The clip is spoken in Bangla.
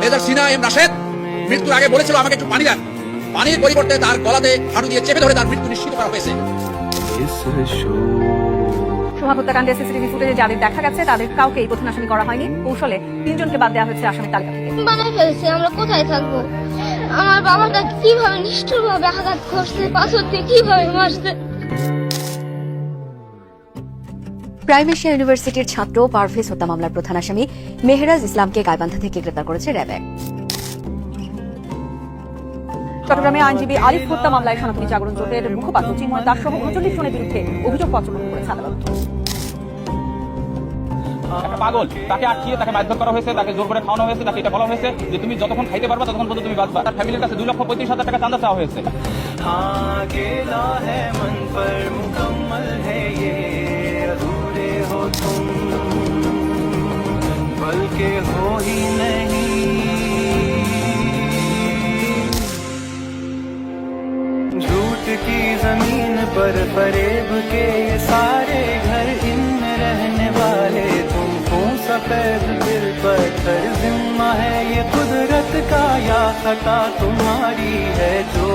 মেজর সিনা এম রাশেদ মৃত্যুর আগে বলেছিল আমাকে একটু পানি দেন। পানির পরিবর্তে তার গলাতে হাঁটু দিয়ে চেপে ধরে তার মৃত্যু নিশ্চিত করা হয়েছে। সোহা হত্যাকাণ্ডে সিসিটিভি ফুটেজে যাদের দেখা গেছে তাদের কাউকেই প্রধান আসামি করা হয়নি। কৌশলে তিনজনকে বাদ দেওয়া হয়েছে আসামির তালিকা থেকে। বানাই ফেলছে আমরা কোথায় থাকব? আমার বাবাটা কীভাবে নিষ্ঠুরভাবে আঘাত করছে পাথর দিয়ে কীভাবে মারছে? প্রাইম এশিয়া ইউনিভার্সিটির ছাত্র পারভেজ হত্যা মামলার প্রধান আসামি মেহরাজ ইসলামকে গাইবান্ধা থেকে গ্রেপ্তার করেছে র্যাবেক চট্টগ্রামে আইনজীবী আরিফ হত্যা মামলায় সনাতনী জাগরণ জোটের মুখপাত্র চিন্ময় দাস সহ উনচল্লিশ জনের বিরুদ্ধে অভিযোগ পত্র গ্রহণ করেছে আদালত একটা পাগল তাকে আটকিয়ে তাকে মারধর করা হয়েছে তাকে জোর করে খাওয়ানো হয়েছে তাকে এটা বলা হয়েছে যে তুমি যতক্ষণ খাইতে পারবা ততক্ষণ পর্যন্ত তুমি বাঁচবা। তার ফ্যামিলির কাছে দুই লক্ষ পঁয়ত্রিশ হাজার টাকা চান্দা চাওয়া হয়েছে। बल्कि हो ही नहीं। झूठ की ज़मीन पर के सारे घर रहने वाले है? ये कुदरत का या तुम्हारी है, जो